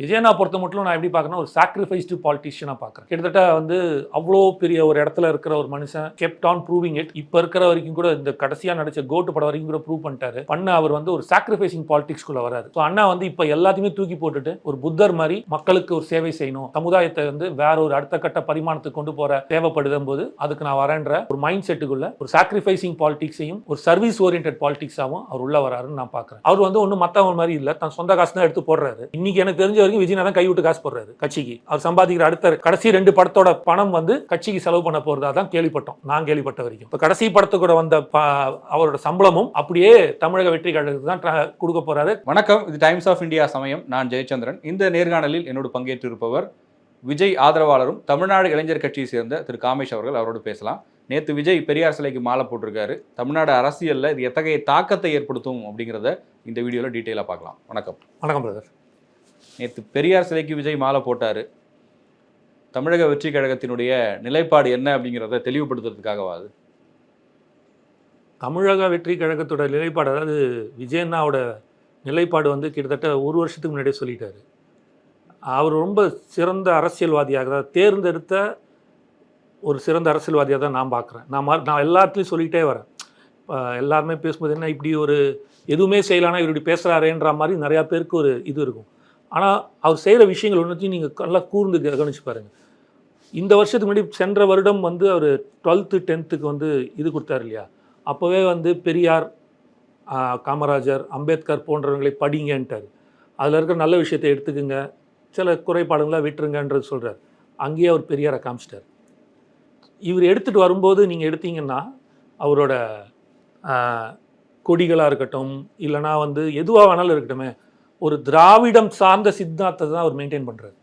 விஜயனா பொறுத்த மட்டும் நான் எப்படி பார்க்கறேன்னா ஒரு சாக்ரிஃபைஸ்டு பாலிட்டிஷியனாக பார்க்குறேன். கிட்டத்தட்ட வந்து அவ்வளோ பெரிய ஒரு இடத்துல இருக்கிற ஒரு மனுஷன் கெப்ட் ஆன் ப்ரூவிங் இட் இப்போ இருக்கிற வரைக்கும் கூட இந்த கடைசியாக நடிச்ச கோட்டு படம் வரைக்கும் கூட ப்ரூவ் பண்ணிட்டாரு. பண்ண அவர் வந்து ஒரு சாக்ரிஃபைசிங் பாலிட்டிக்ஸ்குள்ளே வராரு. ஸோ அண்ணா வந்து இப்போ எல்லாத்தையுமே தூக்கி போட்டுட்டு ஒரு புத்தர் மாதிரி மக்களுக்கு ஒரு சேவை செய்யணும். சமுதாயத்தை வந்து வேற ஒரு அடுத்த கட்ட பரிமாணத்துக்கு கொண்டு போற தேவைப்படுதும் போது அதுக்கு நான் வரேன்ற ஒரு மைண்ட் செட்டுக்குள்ள ஒரு சாக்ரிஃபைசிங் பாலிடிக்ஸையும் ஒரு சர்வீஸ் ஓரியன்ட் பாலிடிக்ஸாகவும் அவர் உள்ள வராருன்னு நான் பார்க்குறேன். அவர் வந்து ஒன்றும் மற்றவங்க மாதிரி இல்லை. தன் சொந்த காசு தான் எடுத்து போடுறாரு. இன்னைக்கு எனக்கு தெரிஞ்ச வரைக்கும் விஜய் தான் கை விட்டு காசு போடுறாரு கட்சிக்கு. அவர் சம்பாதிக்கிற அடுத்த கடைசி ரெண்டு படத்தோட பணம் வந்து கட்சிக்கு செலவு பண்ண போறதா. தான் கேள்விப்பட்டோம். நான் கேள்விப்பட்ட வரைக்கும். இப்போ கடைசி படத்துக்கு கூட வந்த அவரோட சம்பளமும் அப்படியே தமிழக வெற்றி கழகத்துக்கு தான் கொடுக்க போறாரு. வணக்கம். இது டைம்ஸ் ஆஃப் இந்தியா சமயம். நான் ஜெயச்சந்திரன். இந்த நேர்காணலில் என்னோடு பங்கேற்றிருப்பவர் விஜய் ஆதரவாளரும் தமிழ்நாடு இளைஞர் கட்சியை சேர்ந்த திரு காமேஷ் அவர்கள். அவரோடு பேசலாம். நேற்று விஜய் பெரியார் சிலைக்கு மாலை போட்டிருக்காரு. தமிழ்நாடு அரசியலில் இது எத்தகைய தாக்கத்தை ஏற்படுத்தும் அப்படிங்கிறத இந்த வீடியோவில் டீட்டெயிலாக பார்க்கலாம். வணக்கம். வணக்கம் பிரதர். நேற்று பெரியார் சிலைக்கு விஜய் மாலை போட்டார். தமிழக வெற்றி கழகத்தினுடைய நிலைப்பாடு என்ன அப்படிங்கிறத தெளிவுபடுத்துறதுக்காகவா அது? தமிழக வெற்றி கழகத்தோட நிலைப்பாடு அதாவது விஜயண்ணாவோட நிலைப்பாடு வந்து கிட்டத்தட்ட ஒரு வருஷத்துக்கு முன்னாடியே சொல்லிட்டாரு. அவர் ரொம்ப சிறந்த அரசியல்வாதியாக தான் தேர்ந்தெடுத்த ஒரு சிறந்த அரசியல்வாதியாக தான் நான் பார்க்குறேன் நான் நான் எல்லாத்துலேயும் சொல்லிகிட்டே வரேன். எல்லாருமே பேசும்போது என்ன இப்படி ஒரு எதுவுமே செய்யலான்னா இவர் இப்படி பேசுகிறாரேன்ற மாதிரி நிறையா பேருக்கு ஒரு இது இருக்கும். ஆனால் அவர் செய்கிற விஷயங்கள் ஒன்றுத்தையும் நீங்கள் நல்லா கூர்ந்து கவனிச்சு பாருங்கள் இந்த வருஷத்துக்கு முன்னாடி சென்ற வருடம் வந்து அவர் டுவெல்த்து டென்த்துக்கு வந்து இது கொடுத்தாரு இல்லையா? அப்போவே வந்து பெரியார் காமராஜர் அம்பேத்கர் போன்றவங்களை படிங்கன்ட்டார். அதில் இருக்கிற நல்ல விஷயத்தை எடுத்துக்கோங்க. சில குறைபாடுகளை விட்டுருங்கன்றது சொல்கிறார் அங்கேயே அவர் பெரியாரை காமிச்சிட்டார். இவர் எடுத்துகிட்டு வரும்போது நீங்கள் எடுத்தீங்கன்னா அவரோட கொடிகளாக இருக்கட்டும் இல்லைனா வந்து எதுவாக வேணாலும் இருக்கட்டுமே ஒரு திராவிடம் சார்ந்த சித்தாந்தத்தை தான் அவர் மெயின்டைன் பண்ணுறாரு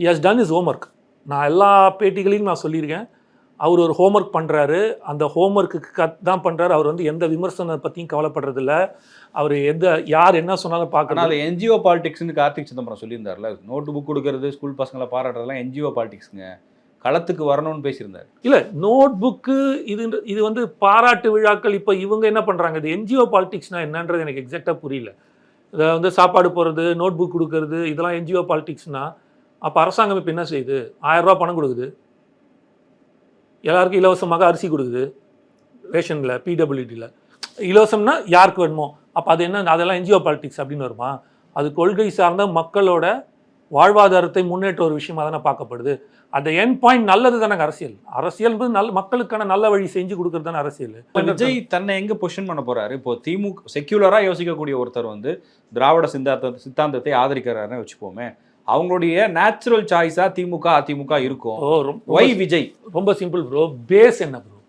he has done his homework. நான் எல்லா பேட்டிகளையும் நான் சொல்லியிருக்கேன். அவர் ஒரு ஹோம்ஒர்க் பண்ணுறாரு அந்த ஹோம்ஒர்க்குக்கு கத் தான் பண்ணுறாரு அவர் வந்து எந்த விமர்சனம் பற்றியும் கவலைப்படுறதில்ல. அவர் எந்த யார் என்ன சொன்னாலும் பார்க்கணும் என்ஜிஓ பாலிடிக்ஸ்னு கார்த்திக் சிதம்பரம் சொல்லியிருந்தார்ல. நோட்டு புக் கொடுக்கறது ஸ்கூல் பசங்களை பாராட்டுறதெல்லாம் என்ஜிஓ பாலிடிக்ஸுங்க களத்துக்கு வரணும்னு பேசியிருந்தார். இல்லை நோட் புக்கு இது இது வந்து பாராட்டு விழாக்கள் இப்போ இவங்க என்ன பண்ணுறாங்க இது என்ஜிஓ பாலிடிக்ஸ்னா என்னன்றது எனக்கு எக்ஸாக்டாக புரியல. இதை வந்து சாப்பாடு போடுறது நோட் புக் கொடுக்கறது இதெல்லாம் என்ஜிஓ பாலிட்டிக்ஸ்னால் அப்போ அரசாங்கம் இப்போ என்ன செய்யுது? ஆயிரம் பணம் கொடுக்குது. எல்லாருக்கும் இலவசமாக அரிசி கொடுக்குது. ரேஷனில் பிடபிள்யூடியில் இலவசம்னா யாருக்கு வேணுமோ? அப்போ அது என்ன அதெல்லாம் என்ஜிஓ பாலிட்டிக்ஸ் அப்படின்னு வருமா? அது கொள்கை சார்ந்த மக்களோட வாழ்வாதாரத்தை முன்னேற்ற ஒரு விஷயமா தானே பார்க்கப்படுது. அந்த என் பாயிண்ட் நல்லது தானே அரசியல். அரசியல் நல்ல மக்களுக்கான நல்ல வழி செஞ்சு கொடுக்கறது தானே அரசியல். விஜய் தன்னை எங்க பொசிஷன் பண்ண போறாரு? இப்போ திமுக செக்யூலரா யோசிக்கக்கூடிய ஒருத்தர் வந்து திராவிட சித்தாந்த சித்தாந்தத்தை ஆதரிக்கிறாருன்னு வச்சுப்போமே அவங்களுடைய நேச்சுரல் சாய்ஸா திமுக அதிமுக இருக்கும். ஒய் விஜய்? ரொம்ப சிம்பிள் ப்ரோ பேஸ் என்ன ப்ரோ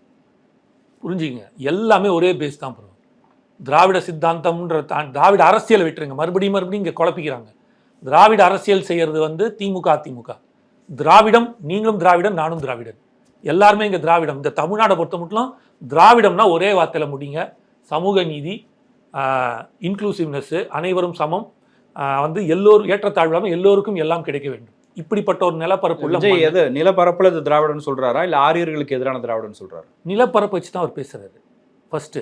புரிஞ்சுங்க. எல்லாமே ஒரே பேஸ் தான் ப்ரோ திராவிட சித்தாந்தம்ன்ற திராவிட அரசியல் விட்டுருங்க. மறுபடியும் மறுபடியும் இங்கே குழப்பிக்கிறாங்க. திராவிட அரசியல் செய்யறது வந்து திமுக அதிமுக. திராவிடம் நீங்களும் திராவிடம் நானும் திராவிடன். எல்லாருமே இங்கே திராவிடம். இந்த தமிழ்நாடை பொறுத்த மட்டும் திராவிடம்னா ஒரே வார்த்தையில் முடிங்க. சமூக நீதி இன்க்ளூசிவ்னஸ்ஸு அனைவரும் சமம். வந்து எல்லோரும் ஏற்றத்தாழ்வாமல் எல்லோருக்கும் எல்லாம் கிடைக்க வேண்டும். இப்படிப்பட்ட ஒரு நிலப்பரப்பு. எது? நிலப்பரப்புல இது திராவிடன்னு சொல்றாரா? இல்ல ஆரியர்களுக்கு எதிரான திராவிடன்னு சொல்றாரு? நிலப்பரப்பு வச்சு தான் அவர் பேசுறாரு. ஃபர்ஸ்ட்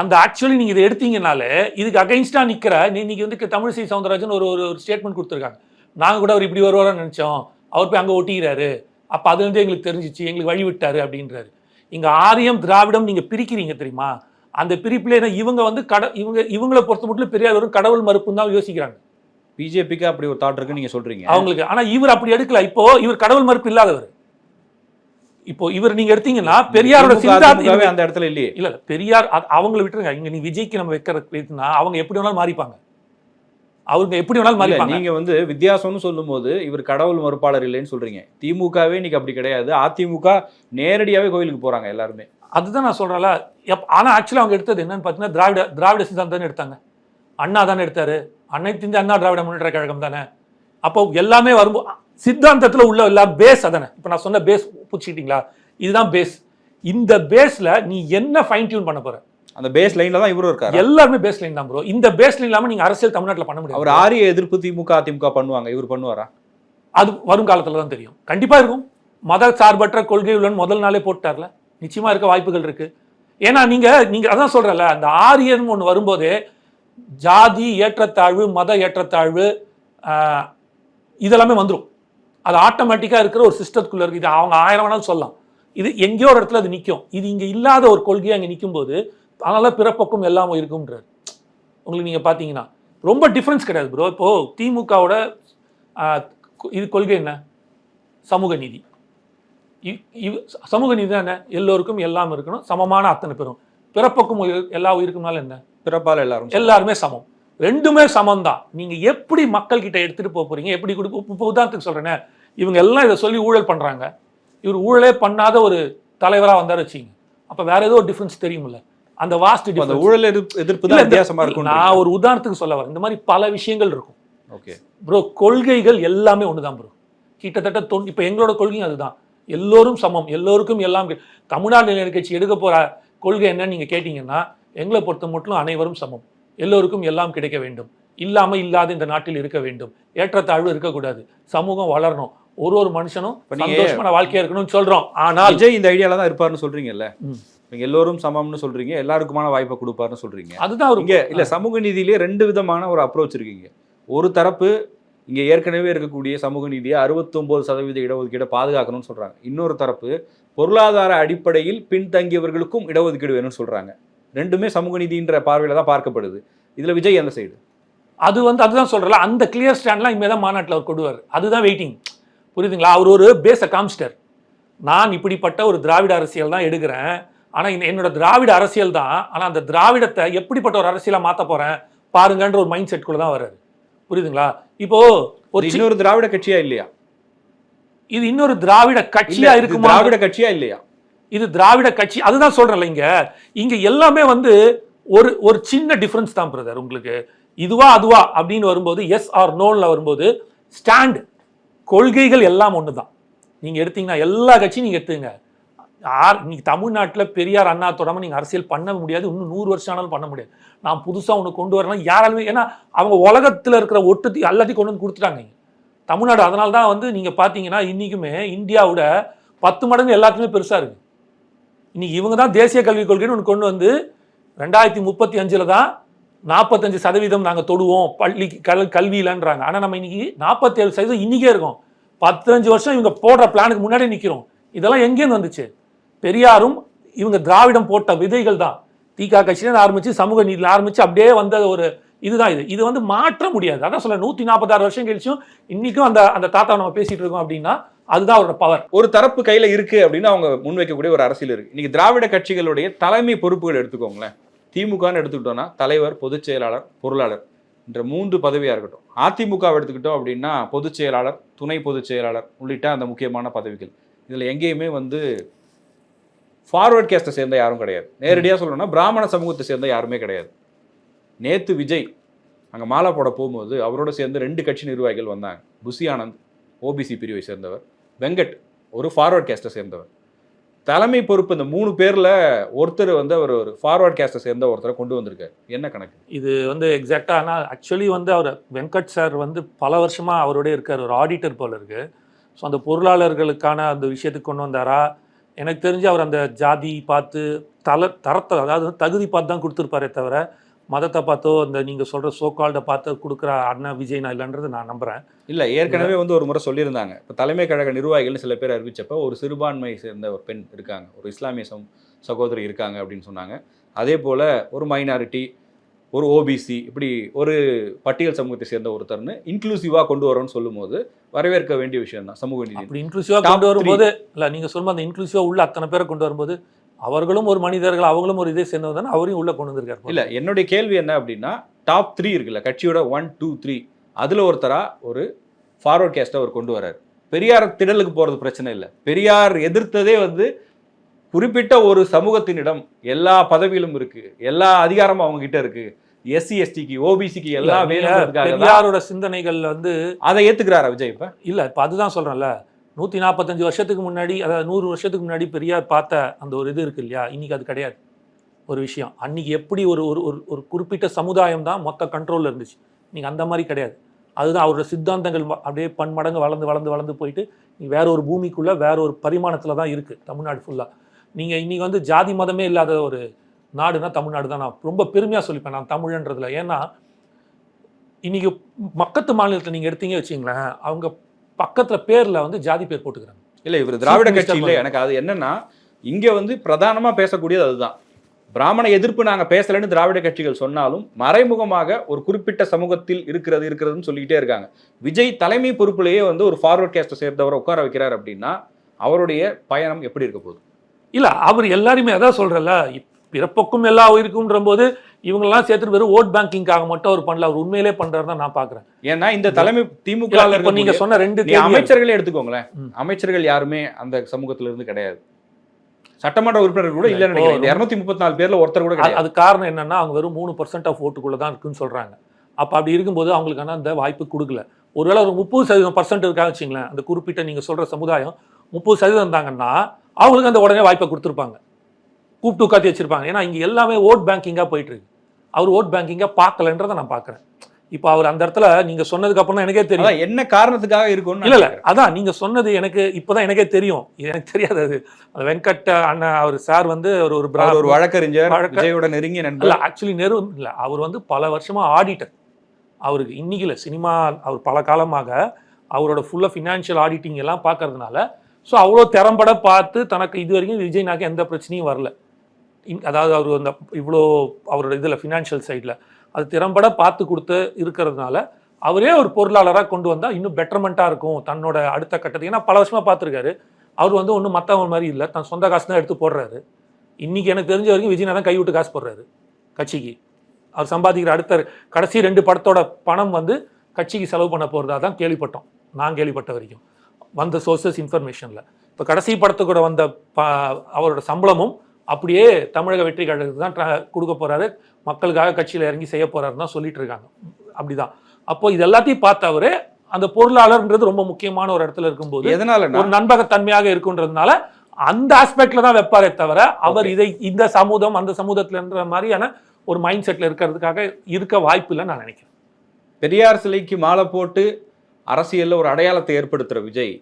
அந்த ஆக்சுவலி நீங்க இதை எடுத்தீங்கனாலே இதுக்கு அகைன்ஸ்டா நிக்கிற இன்னைக்கு வந்து தமிழிசை சவுந்தரராஜன் ஒரு ஒரு ஸ்டேட்மெண்ட் கொடுத்துருக்காங்க. நாங்க கூட அவர் இப்படி வருவாரான்னு நினைச்சோம். அவர் போய் அங்க ஒட்டிக்கிறாரு. அப்ப அது வந்து எங்களுக்கு தெரிஞ்சிச்சு எங்களுக்கு வழி விட்டாரு அப்படின்றாரு. இங்க ஆரியம் திராவிடம் நீங்க பிரிக்கிறீங்க தெரியுமா? அந்த பிரிப்புல என்ன இவங்க வந்து கட இவங்க இவங்களை பொறுத்த மட்டும் பெரியார் வரும் கடவுள் மறுப்புன்னு தான் யோசிக்கிறாங்க. பிஜேபிக்கு அப்படி ஒரு தாட் இருக்கு நீங்க சொல்றீங்க. அவங்களுக்கு ஆனா இவர் அப்படி எடுக்கல. இப்போ இவர் கடவுள் மறுப்பு இல்லாதவர். இப்போ இவர் நீங்க எடுத்தீங்கன்னா பெரியாரோட அதிமுகவே அந்த இடத்துல இல்லையே. இல்ல இல்ல பெரியார் அவங்கள விட்டுருங்க. இங்க நீ விஜய்க்கு நம்ம வைக்கிற அவங்க எப்படி வேணாலும் மாறிப்பாங்க. அவங்க எப்படி வேணாலும் மாறிப்பாங்க நீங்க வந்து வித்தியாசம்னு சொல்லும்போது இவர் கடவுள் மறுப்பாளர் இல்லைன்னு சொல்றீங்க. திமுகவே இன்னைக்கு அப்படி கிடையாது. அதிமுக நேரடியாவே கோயிலுக்கு போறாங்க எல்லாருமே. அதுதான் நான் சொல்றேன்ல. ஆனா ஆக்சுவலா அவங்க எடுத்தது என்னன்னு பார்த்தீங்கன்னா திராவிட திராவிட சித்தாந்தம் தானே எடுத்தாங்க. அண்ணா தானே எடுத்தாரு. அனைத்து இந்திய அண்ணா திராவிட முன்னேற்ற கழகம் தானே. அப்போ எல்லாமே வரும்போது சித்தாந்தத்துல உள்ள எல்லாம் பேஸ் அதானே. இப்போ நான் சொன்ன பேஸ் புடிச்சிக்கிட்டீங்களா இதுதான் பேஸ் இந்த பேஸ்ல நீ என்ன ஃபைன் டியூன் பண்ண போற? அந்த பேஸ் லைன்ல தான் இவரும் இருக்காரு? எல்லாருமே பேஸ் லைன் தான் ப்ரோ இந்த பேஸ் லைன் இல்லாம நீங்க அரசியல் தமிழ்நாட்டுல பண்ண முடியாது. அவர் ஆரிய எதிர்ப்பு திமுக அதிமுக பண்ணுவாங்க. இவர் பண்ணுவாரா? அது வரும் காலத்துல தான் தெரியும். கண்டிப்பா இருக்கும். மத சார்பற்ற கொள்கை உள்ளன்னு முதல் நாளே போட்டார்ல. நிச்சயமா இருக்க வாய்ப்புகள் இருக்கு. ஏன்னா நீங்க நீங்க அதான் சொல்றல அந்த ஆரியன் ஒன்று வரும்போதே ஜாதி ஏற்றத்தாழ்வு மத ஏற்றத்தாழ்வு இதெல்லாமே வந்துடும் அது ஆட்டோமேட்டிக்காக இருக்கிற ஒரு சிஸ்டத்துக்குள்ள இருக்கு. இது அவங்க ஆயிரம் வேணாலும் சொல்லலாம். இது எங்கேயோ ஒரு இடத்துல அது நிற்கும் இது இங்கே இல்லாத ஒரு கொள்கையை அங்கே நிற்கும்போது அதனால பிறப்பக்கம் எல்லாம் இருக்கும்ன்றார். உங்களுக்கு நீங்கள் பார்த்தீங்கன்னா ரொம்ப டிஃப்ரென்ஸ் கிடையாது ப்ரோ இப்போ திமுகவோட இது கொள்கை என்ன? சமூக நீதி. சமூக நீதி தான் என்ன? எல்லோருக்கும் எல்லாம் இருக்கணும். சமமான அத்தனை பேரும். பிறப்பக்கும் உயிர் எல்லா உயிருக்கும்னால என்ன? பிறப்பால் எல்லாரும் எல்லாருமே சமம். ரெண்டுமே சமம் தான் நீங்க எப்படி மக்கள் கிட்ட எடுத்துட்டு போக போறீங்க? எப்படி கொடுக்க இப்போ உதாரணத்துக்கு சொல்றேனே. இவங்க எல்லாம் இதை சொல்லி ஊழல் பண்றாங்க. இவர் ஊழலே பண்ணாத ஒரு தலைவரா வந்தாரு வச்சுங்க அப்ப வேற ஏதோ ஒரு டிஃபரன்ஸ் தெரியுமில்ல. அந்த வாஸ்ட் அந்த ஊழல் எதிர்ப்பு தான் வித்தியாசமா இருக்கும் நான் ஒரு உதாரணத்துக்கு சொல்ல வரேன். இந்த மாதிரி பல விஷயங்கள் இருக்கும். ஓகே. ப்ரோ கொள்கைகள் எல்லாமே ஒண்ணுதான் ப்ரோ கிட்டத்தட்ட தொன் இப்போ எங்களோட கொள்கையும் அதுதான். எல்லோரும் சமம். எல்லோருக்கும் எல்லாம் தமிழ்நாடு கட்சி எடுக்க போற கொள்கை என்னன்னு நீங்க கேட்டீங்கன்னா எங்களை பொறுத்த மட்டும் அனைவரும் சமம். எல்லோருக்கும் எல்லாம் கிடைக்க வேண்டும். இல்லாம இல்லாத இந்த நாட்டில் இருக்க வேண்டும். ஏற்றத்தாழ்வு இருக்கக்கூடாது. சமூகம் வளரணும். ஒரு ஒரு மனுஷனும் சந்தோஷமான வாழ்க்கையா இருக்கணும்னு சொல்றோம். ஆனால் விஜய் இந்த ஐடியால தான் இருப்பாருன்னு சொல்றீங்கல்ல. நீங்க எல்லோரும் சமம்னு சொல்றீங்க எல்லாருக்குமான வாய்ப்பை கொடுப்பாருன்னு சொல்றீங்க. அதுதான் ஒரு இங்க இல்ல சமூக நீதியிலேயே ரெண்டு விதமான ஒரு அப்ரோச் இருக்கீங்க. ஒரு தரப்பு இங்க ஏற்கனவே இருக்கக்கூடிய சமூக நீதியை 69% சதவீத இடஒதுக்கீடை பாதுகாக்கணும்னு சொல்றாங்க. இன்னொரு தரப்பு பொருளாதார அடிப்படையில் பின்தங்கியவர்களுக்கும் இடஒதுக்கீடு வேணும்னு சொல்றாங்க. ரெண்டுமே சமூக நீதின்ற பார்வையில தான் பார்க்கப்படுது. இதுல விஜய் அந்த சைடு அது வந்து அதுதான் சொல்றல அந்த கிளியர் ஸ்டாண்ட்லாம் இனிமே தான் மாநாட்டில் அவர் கொடுவார். அதுதான் வெயிட்டிங் புரியுதுங்களா? அவர் ஒரு பேஸை காமிச்சிட்டார். நான் இப்படிப்பட்ட ஒரு திராவிட அரசியல் தான் எடுக்கிறேன். ஆனால் இந்த என்னோட திராவிட அரசியல் தான். ஆனால் அந்த திராவிடத்தை எப்படிப்பட்ட ஒரு அரசியலாக மாற்ற போறேன்? பாருங்கன்ற ஒரு மைண்ட் செட்குள்ள தான் வர்றாரு. புரியுதுங்களா? இப்போ ஒரு இன்னொரு திராவிட கட்சியா இல்லையா? இது இன்னொரு திராவிட கட்சியா இருக்குமா திராவிட கட்சியா இல்லையா? இது திராவிட கட்சி அதுதான் சொல்றேன்ல இங்க. இங்க எல்லாமே வந்து ஒரு ஒரு சின்ன டிஃபரன்ஸ் தான் பிரதர் உங்களுக்கு. இதுவா அதுவா அப்படின்னு வரும்போது எஸ் ஆர் நோன்ல வரும்போது ஸ்டாண்ட் கொள்கைகள் எல்லாம் ஒன்று தான் நீங்க எடுத்தீங்கன்னா எல்லா கட்சியும் நீங்க எடுத்துங்க யார் இன்னைக்கு தமிழ்நாட்டில் பெரியார் அண்ணா தொடமை நீங்கள் அரசியல் பண்ண முடியாது. இன்னும் நூறு வருஷம் ஆனாலும் பண்ண முடியாது. நான் புதுசாக ஒன்று கொண்டு வரலாம் யாராலுமே ஏன்னா அவங்க உலகத்தில் இருக்கிற ஒட்டு எல்லாத்தையும் கொண்டு வந்து கொடுத்துட்டாங்க தமிழ்நாடு அதனால தான் வந்து நீங்கள் பார்த்தீங்கன்னா இன்றைக்குமே இந்தியாவோட பத்து மடங்கு எல்லாத்துக்குமே பெருசாக இருக்குது இன்னைக்கு இவங்க தான் தேசிய கல்விக் கொள்கைன்னு ஒன்று கொண்டு வந்து ரெண்டாயிரத்தி முப்பத்தி அஞ்சில் தான் நாற்பத்தஞ்சு சதவீதம் நாங்கள் தொடுவோம். பள்ளி கல் கல்வியிலன்றாங்க ஆனால் நம்ம இன்னைக்கு நாற்பத்தேழு சதவீதம் இன்றைக்கே இருக்கோம். பத்தஞ்சு வருஷம் இவங்க போடுற பிளானுக்கு முன்னாடி நிற்கிறோம் இதெல்லாம் எங்கேருந்து வந்துச்சு? பெரியாரும் இவங்க திராவிடம் போட்ட விதைகள் தான். தீகா கட்சியில ஆரம்பிச்சு சமூக நீதியில் ஆரம்பிச்சு அப்படியே வந்த ஒரு இதுதான் இது. இது வந்து மாற்ற முடியாது. அதான் சொல்ல நூற்றி நாற்பத்தாறு வருஷம் கழிச்சும் இன்னைக்கும் அந்த அந்த தாத்தா நம்ம பேசிட்டு இருக்கோம் அப்படின்னா அதுதான் அவரோட பவர் ஒரு தரப்பு கையில இருக்கு அப்படின்னு அவங்க முன்வைக்கக்கூடிய ஒரு அரசியல் இருக்கு. இன்னைக்கு திராவிட கட்சிகளுடைய தலைமை பொறுப்புகள் எடுத்துக்கோங்களேன். திமுகன்னு எடுத்துக்கிட்டோம்னா தலைவர் பொதுச் செயலாளர் பொருளாளர் என்ற மூன்று பதவியா இருக்கட்டும். அதிமுக எடுத்துக்கிட்டோம் அப்படின்னா பொதுச் செயலாளர் துணை பொதுச் செயலாளர் உள்ளிட்ட அந்த முக்கியமான பதவிகள். இதுல எங்கேயுமே வந்து ஃபார்வர்ட் கேஸ்ட்டை சேர்ந்த யாரும் கிடையாது. நேரடியாக சொல்லணும்னா பிராமண சமூகத்தை சேர்ந்த யாருமே கிடையாது. நேத்து விஜய் அங்க மாலை போட போகும்போது அவரோட சேர்ந்து ரெண்டு கட்சி நிர்வாகிகள் வந்தாங்க. புசி ஆனந்த் ஓபிசி பிரிவை சேர்ந்தவர். வெங்கட் ஒரு ஃபார்வர்ட் கேஸ்ட்டை சேர்ந்தவர். தலைமை பொறுப்பு இந்த மூணு பேர்ல ஒருத்தர் வந்து அவர் ஒரு ஃபார்வர்ட் கேஸ்ட்டை சேர்ந்த ஒருத்தரை கொண்டு வந்திருக்காரு. என்ன கணக்கு? இது வந்து எக்ஸாக்டாக ஆனால் ஆக்சுவலி வந்து அவர் வெங்கட் சார் வந்து பல வருஷமாக அவரோட இருக்கார். ஒரு ஆடிட்டர் போல இருக்கு. ஸோ அந்த பொருளாளர்களுக்கான அந்த விஷயத்துக்கு கொண்டு வந்தாரா? எனக்கு தெரிஞ்சு அவர் அந்த ஜாதி பார்த்து தல தரத்தை அதாவது தகுதி பார்த்து தான் கொடுத்துருப்பாரே தவிர மதத்தை பார்த்தோ அந்த நீங்கள் சொல்கிற சோக்கால்டை பார்த்து கொடுக்குற அண்ணா விஜய் நான் இல்லைன்றது நான் நம்புகிறேன் இல்லை ஏற்கனவே வந்து ஒரு முறை சொல்லியிருந்தாங்க. இப்போ தலைமை கழக நிர்வாகிகள்னு சில பேர் அறிவித்தப்போ ஒரு சிறுபான்மை சேர்ந்த ஒரு பெண் இருக்காங்க. ஒரு இஸ்லாமிய சகோதரி இருக்காங்க அப்படின்னு சொன்னாங்க. அதே போல் ஒரு மைனாரிட்டி ஒரு ஓபிசி இப்படி ஒரு பட்டியல் சமூகத்தை சேர்ந்த ஒருத்தர்னு இன்க்ளூசிவா கொண்டு வரோம்னு சொல்லும்போது வரவேற்க வேண்டிய விஷயம் தான் சமூக நீதி. அப்படி இன்க்ளூசிவாக கொண்டு வரும்போது இல்லை நீங்கள் சொல்லும்போது அந்த இன்க்ளூசிவாக உள்ள அத்தனை பேரை கொண்டு வரும்போது அவர்களும் ஒரு மனிதர்கள் அவங்களும் ஒரு இதை சேர்ந்தவர் தானே அவரையும் உள்ளே கொண்டு வந்திருக்காரு இல்ல என்னுடைய கேள்வி என்ன அப்படின்னா டாப் த்ரீ இருக்குல்ல கட்சியோட ஒன் டூ த்ரீ அதுல ஒருத்தரா ஒரு ஃபார்வர்ட் கேஸ்ட்டை அவர் கொண்டு வராரு பெரியார் திடலுக்கு போறது பிரச்சனை இல்லை. பெரியார் எதிர்த்ததே வந்து குறிப்பிட்ட ஒரு சமூகத்தினிடம் எல்லா பதவியிலும் இருக்கு. எல்லா அதிகாரமும் அவங்க கிட்ட இருக்கு எஸ்சி எஸ்டிக்கு ஓபிசிக்கு தான் பெரியாரோட சிந்தனைகள் வந்து அதை ஏத்துக்கிறாரா விஜய் இப்ப? இல்ல இப்ப அதுதான் சொல்றேன்ல. நூத்தி நாற்பத்தஞ்சு வருஷத்துக்கு முன்னாடி அதாவது நூறு வருஷத்துக்கு முன்னாடி பெரியார் பார்த்த அந்த ஒரு இது இருக்கு இல்லையா? இன்னைக்கு அது கிடையாது. ஒரு விஷயம். அன்னைக்கு எப்படி ஒரு ஒரு ஒரு ஒரு குறிப்பிட்ட சமுதாயம் தான் மொத்த கண்ட்ரோல்ல இருந்துச்சு. இன்னைக்கு அந்த மாதிரி கிடையாது. அதுதான் அவரோட சித்தாந்தங்கள் அப்படியே பன்மடங்கு வளர்ந்து வளர்ந்து வளர்ந்து போயிட்டு நீ வேற ஒரு பூமிக்குள்ள வேற ஒரு பரிமாணத்துல தான் இருக்கு தமிழ்நாடு ஃபுல்லா நீங்க இன்னைக்கு வந்து ஜாதி மதமே இல்லாத ஒரு நாடுனா தமிழ்நாடு தான் நான் ரொம்ப பெருமையா சொல்லிப்பேன். நான் தமிழன்றதுல. ஏன்னா இன்னைக்கு மக்கத்து மாநிலத்தில் நீங்க எடுத்தீங்க வச்சுங்களேன் அவங்க பக்கத்துல பேர்ல வந்து ஜாதி பேர் போட்டுக்கிறாங்க. இல்ல இவர் திராவிட Chief கட்சி Minister இல்ல எனக்கு அது என்னன்னா இங்க வந்து பிரதானமா பேசக்கூடியது அதுதான். பிராமண எதிர்ப்பு நாங்க பேசலன்னு திராவிட கட்சிகள் சொன்னாலும் மறைமுகமாக ஒரு குறிப்பிட்ட சமூகத்தில் இருக்கிறது இருக்கிறதுன்னு சொல்லிக்கிட்டே இருக்காங்க. விஜய் தலைமை பொறுப்புலேயே வந்து ஒரு ஃபார்வர்ட் கேஸ்ட்டை சேர்ந்தவரை உட்கார வைக்கிறார் அப்படின்னா அவருடைய பயணம் எப்படி இருக்க போகுது? இல்ல அவர் எல்லாருமே அதான் சொல்றல பிறப்புக்கும் எல்லா உயிருக்கும்ன்ற போது இவங்கெல்லாம் சேர்த்துட்டு வெறும் ஓட் பேங்கிங்காக மட்டும் அவர் பண்ணல. அவர் உண்மையிலே பண்றாரு தான் நான் பாக்குறேன். ஏன்னா இந்த தலைமை திமுக நீங்க சொன்ன ரெண்டு அமைச்சர்களே எடுத்துக்கோங்களேன். அமைச்சர்கள் யாருமே அந்த சமூகத்துல இருந்து கிடையாது. சட்டமன்ற உறுப்பினர்கள் கூட இல்ல, நினைக்கிறேன். இருநூத்தி முப்பத்தி நாலு பேர்ல ஒருத்தர் கூட அது- கிடையாது. அது காரணம் என்னன்னா அவங்க வெறும் மூணு பர்சன்ட் ஆஃப் ஓட்டுக்குள்ள தான் இருக்குன்னு சொல்றாங்க. அப்ப அப்படி இருக்கும்போது அவங்களுக்கான அந்த வாய்ப்பு கொடுக்கல. ஒருவேளை ஒரு முப்பது சதவீதம் பர்சன்ட் இருக்கா வச்சுங்களேன் அந்த குறிப்பிட்ட நீங்க சொல்ற சமுதாயம் முப்பது சதவீதம் இருந்தாங்கன்னா அவங்களுக்கு அந்த உடனே வாய்ப்பை கொடுத்துருப்பாங்க. கூப்பிட்டு உட்காத்தி வச்சிருப்பாங்க. ஏன்னா இங்க எல்லாமே ஓட் பேங்கிங்கா போயிட்டு இருக்கு அவர் ஓட் பேங்கிங்கா பார்க்கலன்றதை நான் பார்க்கறேன். இப்போ அவர் அந்த இடத்துல நீங்க சொன்னதுக்கு அப்புறம் தான் எனக்கே தெரியும். என்ன காரணத்துக்காக இருக்கும்னு இல்ல இல்ல. அதான் நீங்க சொன்னது எனக்கு இப்பதான் எனக்கே தெரியும். எனக்கு தெரியாது அது. வெங்கட் அண்ணன் அவர் சார் வந்து ஒரு ஒரு அவர் பிராமண ஒரு வழக்கறிஞர் வழக்க- விஜயோட நெருங்கிய நண்பர். இல்ல ஆக்சுவலி நெரு இல்ல அவர் வந்து பல வருஷமா ஆடிட்டர் அவருக்கு இன்னைக்கு இல்ல சினிமா அவர் பல காலமாக அவரோட ஃபுல்லாக ஃபினான்ஷியல் ஆடிட்டிங் எல்லாம் பார்க்கறதுனால ஸோ அவ்வளோ திறம்பட பார்த்து தனக்கு இது வரைக்கும் விஜய்னாக்கு எந்த பிரச்சனையும் வரல. இன்- அதாவது அவர் அந்த இவ்வளோ அவரோட இதில் ஃபினான்ஷியல் சைடில் அது திறம்பட பார்த்து கொடுத்து இருக்கிறதுனால அவரே ஒரு பொருளாளராக கொண்டு வந்தால் இன்னும் பெட்டர்மெண்ட்டாக இருக்கும் தன்னோட அடுத்த கட்டத்துக்கு. ஏன்னா பல வருஷமாக பார்த்துருக்காரு. அவர் வந்து ஒன்றும் மற்றவங்க மாதிரி இல்லை. தன் சொந்த காசு தான் எடுத்து போடுறாரு. இன்றைக்கி எனக்கு தெரிஞ்ச வரைக்கும் விஜய் தான் கைவிட்டு காசு போடுறாரு கட்சிக்கு. அவர் சம்பாதிக்கிற அடுத்த கடைசி ரெண்டு படத்தோட பணம் வந்து கட்சிக்கு செலவு பண்ண போகிறதா தான் கேள்விப்பட்டோம். நான் கேள்விப்பட்ட வரைக்கும். வந்த சோர்சஸ் இன்ஃபர்மேஷனில் இப்போ கடைசி படத்துக்கூட வந்த ப அவரோட சம்பளமும் அப்படியே தமிழக வெற்றி கழகத்துக்கு தான் கொடுக்க போறாரு. மக்களுக்காக கட்சியில் இறங்கி செய்ய போறாருன்னு தான் சொல்லிட்டு இருக்காங்க. அப்படிதான். அப்போ இது எல்லாத்தையும் பார்த்தவரு அந்த பொருளாளர்ன்றது ரொம்ப முக்கியமான ஒரு இடத்துல இருக்கும்போது எதனாலன்னா ஒரு நண்பகத்தன்மையாக இருக்குன்றதுனால அந்த ஆஸ்பெக்ட்ல தான் வைப்பாரே தவிர அவர் இதை இந்த சமூகம் அந்த சமூகத்துலன்ற மாதிரியான ஒரு மைண்ட் செட்ல இருக்கிறதுக்காக இருக்க வாய்ப்பு இல்லைன்னு நான் நினைக்கிறேன். பெரியார் சிலைக்கு மாலை போட்டு அரசியல்ல ஒரு அடையாளத்தை ஏற்படுத்துற விஜய்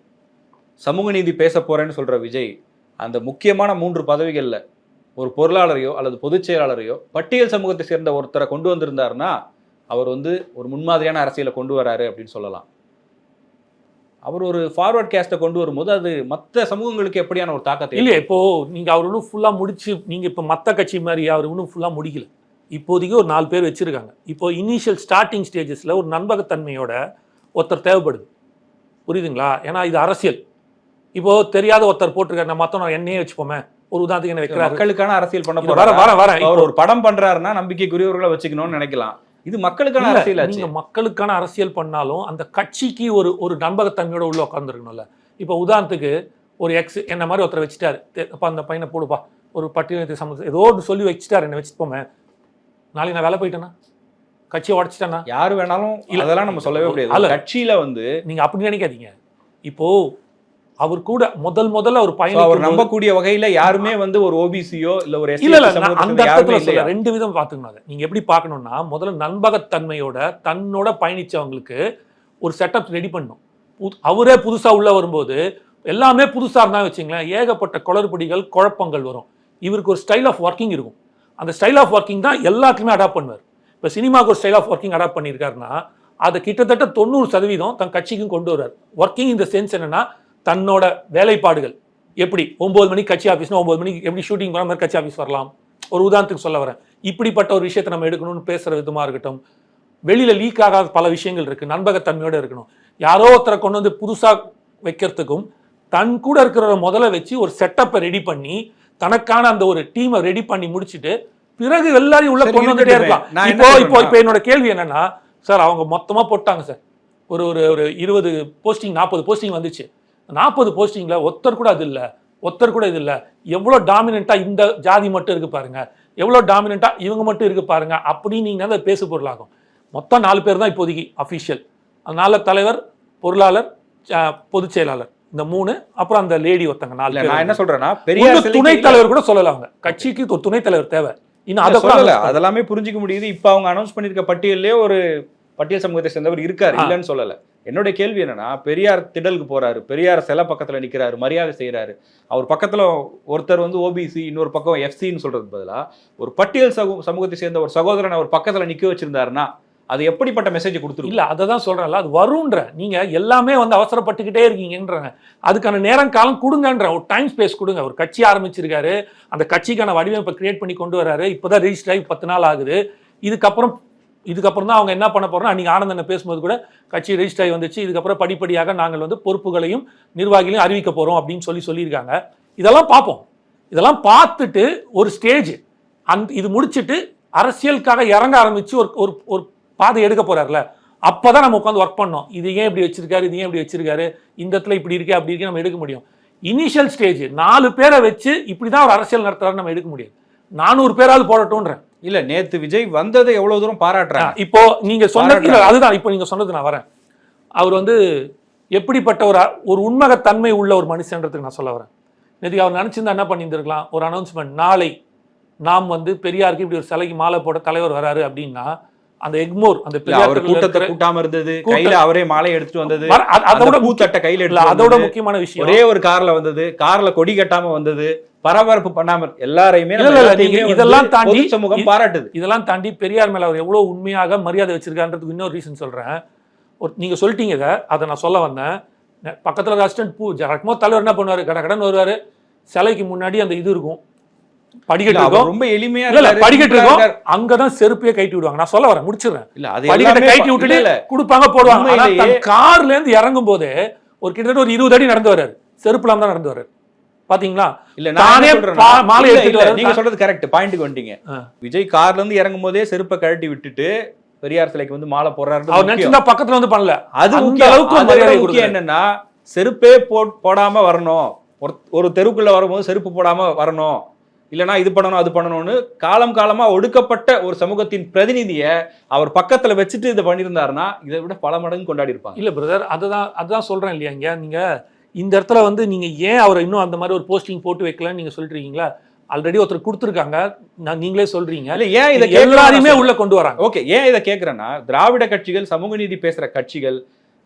சமூக நீதி பேச போறேன்னு சொல்ற விஜய் அந்த முக்கியமான மூன்று பதவிகள்ல ஒரு பொருளாளரையோ அல்லது பொதுச் செயலாளரையோ பட்டியல் சமூகத்தை சேர்ந்த ஒருத்தரை கொண்டு வந்திருந்தாருன்னா அவர் வந்து ஒரு முன்மாதிரியான அரசியலை கொண்டு வராரு அப்படின்னு சொல்லலாம். அவர் ஒரு ஃபார்வர்ட் கேஸ்ட்டை கொண்டு வரும்போது அது மற்ற சமூகங்களுக்கு எப்படியான ஒரு தாக்கத்தை இல்லையா இப்போ நீங்க அவர் இன்னும் ஃபுல்லா முடிச்சு நீங்க இப்போ மத்த கட்சி மாதிரி அவர் இன்னும் ஃபுல்லா முடிக்கல. இப்போதைக்கு ஒரு நாலு பேர் வச்சிருக்காங்க. இப்போ இனிஷியல் ஸ்டார்டிங் ஸ்டேஜஸ்ல ஒரு நண்பகத்தன்மையோட ஒருத்தர் தேவைப்படுது. புரியுதுங்களா? ஏன்னா இது அரசியல். இப்போ தெரியாத ஒருத்தர் போட்டிருக்காரு. நம்ம மொத்தம் என்னையே வச்சுப்போமே. ஒரு உதாரணத்துக்கு என்ன வைக்கிறாரு. மக்களுக்கான அரசியல் பண்ண போறாரு? வர வர அவர் ஒரு படம் பண்றாருன்னா நம்பிக்கைக்குரியவர்களை வச்சுக்கணும்னு நினைக்கலாம். இது மக்களுக்கான அரசியல் நீங்க மக்களுக்கான அரசியல் பண்ணாலும் அந்த கட்சிக்கு ஒரு ஒரு நண்பகத்தன்மையோட உள்ள உட்காந்துருக்கணும்ல இப்போ உதாரணத்துக்கு ஒரு எக்ஸ் என்ன மாதிரி ஒருத்தர் வச்சுட்டாரு. அப்பா அந்த பையனை போடுப்பா. ஒரு பட்டியலத்தை சம்மந்த ஏதோ ஒன்று சொல்லி வச்சுட்டாரு. என்ன வச்சுட்டு போமே நாளைக்கு நான் வேலை போயிட்டேன்னா கட்சியை உடச்சிட்டேன்னா யாரு வேணாலும் இல்ல. அதெல்லாம் நம்ம சொல்லவே முடியாது. கட்சியில வந்து நீங்க அப்படி நினைக்காதீங்க. இப்போ அவர் கூட முதல் முதல்ல so பையன் அவர் நம்பக்கூடிய வகையில யாருமே வந்து ஒரு ஓபிசியோ இல்ல ஒரு இல்ல இல்ல அந்த அர்த்தத்துல சொல்ல ரெண்டு விதம் பாத்துக்கணும் நீங்க எப்படி பார்க்கணும்னா முதல்ல நண்பகத்தன்மையோட தன்னோட பயணிச்சவங்களுக்கு ஒரு செட்டப் ரெடி பண்ணும் அவரே புதுசா உள்ள வரும்போது எல்லாமே புதுசா இருந்தா வச்சுங்களேன் ஏகப்பட்ட குளறுபடிகள் குழப்பங்கள் வரும். இவருக்கு ஒரு ஸ்டைல் ஆஃப் ஒர்க்கிங் இருக்கும். அந்த ஸ்டைல் ஆஃப் ஒர்க்கிங் தான் எல்லாத்துக்குமே அடாப்ட் பண்ணுவார். இப்போ சினிமாவுக்கு ஒரு ஸ்டைல் ஆஃப் ஒர்க்கிங் அடாப்ட் பண்ணியிருக்காருன்னா அதை கிட்டத்தட்ட தொண்ணூறு சதவீதம் தன் கட்சிக்கும் கொண்டு வர்றார். ஒர்க்கிங் இந்த சென்ஸ் என்னன்னா தன்னோட வேலைப்பாடுகள். எப்படி? ஒன்பது மணிக்கு கட்சி ஆஃபீஸ்னா ஒன்பது மணிக்கு எப்படி ஷூட்டிங் போன மாதிரி கட்சி ஆஃபீஸ் வரலாம்? ஒரு உதாரணத்துக்கு சொல்ல வரேன். இப்படிப்பட்ட ஒரு விஷயத்தை நம்ம எடுக்கணும்னு பேசுற விதமா இருக்கட்டும். வெளியில லீக் ஆகாத பல விஷயங்கள் இருக்கு. நண்பகத்தன்மையோட இருக்கணும். யாரோ ஒருத்தரை கொண்டு வந்து புதுசா வைக்கிறதுக்கும் தன் கூட இருக்கிற முதல்ல வச்சு ஒரு செட்டப்பை ரெடி பண்ணி தனக்கான அந்த ஒரு டீமை ரெடி பண்ணி முடிச்சிட்டு பிறகு எல்லாரையும் உள்ள கொண்டு வந்துட்டே. இருக்கலாம். இப்போ இப்போ இப்போ என்னோட கேள்வி என்னன்னா சார் அவங்க மொத்தமா போட்டாங்க சார். ஒரு ஒரு ஒரு இருபது போஸ்டிங் நாற்பது போஸ்டிங் வந்துச்சு. நாற்பது போஸ்டிங்ல ஒருத்தர் கூட அது இல்ல. ஒருத்தர் கூட இது இல்ல. எவ்வளவு டாமினண்டா இந்த ஜாதி மட்டும் இருக்கு பாருங்க. எவ்வளவு டாமினண்டா இவங்க மட்டும் இருக்கு பாருங்க. அப்படின்னு நீங்க அதை பேசு பொருளாகும் மொத்தம் நாலு பேர் தான் இப்போதைக்கு அஃபிஷியல் அதனால தலைவர் பொருளாளர் பொதுச் செயலாளர். இந்த மூணு அப்புறம் அந்த லேடி ஒருத்தங்க நாலு நான் என்ன சொல்றேன்னா பெரியார் துணைத் தலைவர் கூட சொல்லலாம் அவங்க. கட்சிக்கு ஒரு துணைத் தலைவர் தேவை. இன்னும் அதை சொல்லல. அதெல்லாமே புரிஞ்சுக்க முடியுது. இப்ப அவங்க அனௌன்ஸ் பண்ணிருக்க பட்டியலே ஒரு பட்டியல் சமூகத்தை சேர்ந்தவர் இருக்காரு. இல்லைன்னு சொல்லல. என்னுடைய கேள்வி என்னன்னா பெரியார் திடலுக்கு போறாரு பெரியார் சிலை பக்கத்துல நிக்கிறாரு மரியாதை செய்யறாரு அவர் பக்கத்துல ஒருத்தர் வந்து ஓபிசி இன்னொரு பக்கம் எஃப்சின்னு சொல்றது பதிலா ஒரு பட்டியல் சமூ- சமூகத்தை சேர்ந்த ஒரு சகோதரன் அவர் பக்கத்துல நிக்க வச்சிருந்தாருன்னா அது எப்படிப்பட்ட மெசேஜ் கொடுத்துரு இல்ல அதை தான் சொல்றேன்ல அது வரும்ன்ற. நீங்கள் எல்லாமே வந்து அவசரப்பட்டுக்கிட்டே இருக்கீங்கன்றாங்க அதுக்கான நேரம் காலம் கொடுங்கன்ற. ஒரு டைம் ஸ்பேஸ் கொடுங்க. ஒரு கட்சி ஆரம்பிச்சிருக்காரு. அந்த கட்சிக்கான வடிவமைப்பை கிரியேட் பண்ணி கொண்டு வராரு. இப்போதான் ரிஜிஸ்டர் ஆகி பத்து நாள் ஆகுது. இதுக்கப்புறம் இதுக்கப்புறம் தான் அவங்க என்ன பண்ண போகிறோம்னா அன்றைக்கி ஆனந்தனை பேசும்போது கூட கட்சி ரெஜிஸ்டர் ஆகி வந்துச்சு. இதுக்கப்புறம் படிப்படியாக நாங்கள் வந்து பொறுப்புகளையும் நிர்வாகிகளையும் அறிவிக்க போகிறோம் அப்படின்னு சொல்லி சொல்லியிருக்காங்க. இதெல்லாம் பார்ப்போம். இதெல்லாம் பார்த்துட்டு ஒரு ஸ்டேஜ் அந்த இது முடிச்சுட்டு அரசியலுக்காக இறங்க ஆரம்பித்து ஒரு ஒரு ஒரு பாதை எடுக்க அப்போ தான் நம்ம உட்காந்து ஒர்க் பண்ணோம். இது ஏன் இப்படி வச்சிருக்காரு இது ஏன் இப்படி வச்சிருக்காரு இந்த இடத்துல இப்படி இருக்கே அப்படி இருக்கே நம்ம எடுக்க முடியும். இனிஷியல் ஸ்டேஜ் நாலு பேரை வச்சு இப்படி தான் ஒரு அரசியல் நடத்துறாரு நம்ம எடுக்க முடியாது. நானூறு பேராவது போடட்டும்ன்றேன். இல்ல நேத்து விஜய் வந்ததை எவ்வளவு தூரம் பாராட்டுறாங்க? இப்போ நீங்க சொன்னது அதுதான் இப்போ நீங்க சொன்னது நான் வரேன். அவர் வந்து எப்படிப்பட்ட ஒரு ஒரு உண்மகத்தன்மை உள்ள ஒரு மனுஷன்றதுக்கு நான் சொல்ல வரேன். நேற்றுக்கு அவர் நினைச்சிருந்தா என்ன பண்ணியிருந்திருக்கலாம்? ஒரு அனௌன்ஸ்மெண்ட் நாளை நாம் வந்து பெரியாருக்கு இப்படி ஒரு சிலைக்கு மாலை போட தலைவர் வராரு அப்படின்னா அந்த எக்மோர் அந்த அவர் கூட்டத்தை கூட்டாம இருந்தது. கையில அவரே மாலை எடுத்துட்டு வந்தது அதோட பூத்தட்டை கையில எடுத்து அதோட. முக்கியமான விஷயம். ஒரே ஒரு கார்ல வந்தது கார்ல கொடி கட்டாம வந்தது பரபரப்பு பண்ணாம எல்லாரையுமே இதெல்லாம் தாண்டி- சமூகம் பாராட்டுது. இதெல்லாம் தாண்டி பெரியார் மேல அவர் எவ்வளவு உண்மையாக மரியாதை வச்சிருக்கான்றதுக்கு இன்னொரு ரீசன் சொல்றேன். ஒரு நீங்க சொல்லிட்டீங்க இதை அதை நான் சொல்ல வந்தேன். பக்கத்துல அசிஸ்டன்ட் பூ ஜரக்மோ தலைவர் என்ன பண்ணுவாரு? கட கடன் வருவாரு. சிலைக்கு முன்னாடி அந்த இது இருக்கும். படிக்கட்டு ரொம்ப எளிமையா இல்ல படிக்கட்டு இருக்கும். அங்கதான் செருப்பையே கட்டி விடுவாங்க. நான் சொல்ல வரேன் முடிச்சிடுறேன். இல்ல அது படிக்கட்டை எல்லாமே கட்டி ப- விட்டுட்டு இல்ல, கொடுப்பாங்க போடுவாங்க. கார்ல இருந்து இறங்கும் போதே ஒரு கிட்டத்தட்ட ஒரு இருபது அடி நடந்து வர்றாரு. செருப்பு இல்லாம தான் நடந்து வர்றாரு. பாத்தீங்களா? இல்ல நான் மாலை எடுத்துட்டு நீங்க. சொல்றது கரெக்ட் பாயிண்ட்க்கு வந்துட்டீங்க. விஜய் கார்ல இருந்து இறங்கும் போதே செருப்பை கழட்டி விட்டுட்டு பெரியார் சிலைக்கு வந்து மாலை போடுறாரு அவர் முக்கியம். நினைச்சிருந்தா பக்கத்துல வந்து பண்ணல. அது அந்த முக்கியம். அளவுக்கு முக்கியம். என்னன்னா செருப்பே போடாம வரணும். ஒரு தெருக்குள்ள வரும்போது செருப்பு போடாம வரணும். இல்லனா இது பண்ணணும் அது பண்ணணும்னு காலம் காலமா ஒடுக்கப்பட்ட ஒரு சமூகத்தின் பிரதிநிதிய அவர் பக்கத்துல வச்சுட்டு இதை பண்ணியிருந்தாருன்னா இதை விட பல மடங்கு கொண்டாடி இருப்பாங்க. இல்ல பிரதர் அதுதான் அதுதான் சொல்றேன் இல்லையா இங்க? நீங்க இந்த இடத்துல வந்து நீங்க ஏன் அவரை இன்னும் அந்த மாதிரி ஒரு போஸ்டிங் போட்டு வைக்கலன்னு நீங்க சொல்லிட்டு இருக்கீங்களா? ஆல்ரெடி ஒருத்தர் கொடுத்துருக்காங்க நான் நீங்களே சொல்றீங்க. இல்ல ஏன் இதை எல்லாரையுமே உள்ள கொண்டு வராங்க. ஓகே ஏன் இதை கேக்குறேன்னா திராவிட கட்சிகள் சமூக நீதி பேசுற கட்சிகள்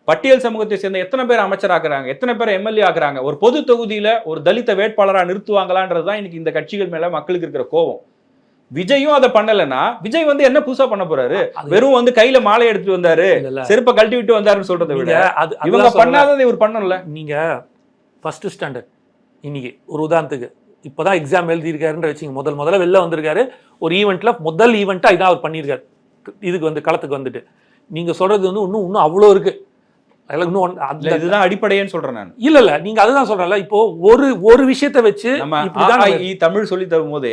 பட்டியல் சமூகத்தை சேர்ந்த எத்தனை பேர் அமைச்சராக்குறாங்க எத்தனை பேர் எம்எல்ஏ ஆக்குறாங்க ஒரு பொது தொகுதியில ஒரு தலித்த வேட்பாளரா நிறுத்துவாங்களான்றதுதான் இன்னைக்கு இந்த கட்சிகள் மேல மக்களுக்கு இருக்கிற கோவம் விஜயும் அதை பண்ணலைன்னா விஜய் வந்து என்ன புதுசா பண்ண போறாரு? வெறும் வந்து கையில மாலை எடுத்துட்டு வந்தாரு. செருப்பை கழட்டி விட்டு வந்தாருன்னு சொல்றதை விட அது இவங்க. பண்ணாததை இவர் பண்ணல நீங்க ஃபர்ஸ்ட் ஸ்டாண்டர்ட் இன்னைக்கு ஒரு உதாரணத்துக்கு இப்போதான் எக்ஸாம் எழுதியிருக்காருன்ற வச்சுங்க முதல் முதல்ல வெளில வந்திருக்காரு. ஒரு ஈவெண்ட்ல முதல் ஈவெண்ட்டாக இதான் அவர் பண்ணியிருக்காரு. இதுக்கு வந்து களத்துக்கு வந்துட்டு. நீங்க சொல்றது வந்து இன்னும் இன்னும் அவ்வளோ இருக்கு. இன்னும் அந்த இதுதான் அடிப்படையேன்னு சொல்றேன் நான். இல்ல இல்ல நீங்க அதுதான் சொல்றேன்ல. இப்போ ஒரு ஒரு விஷயத்தை வச்சு தமிழ் சொல்லி தரும் போது.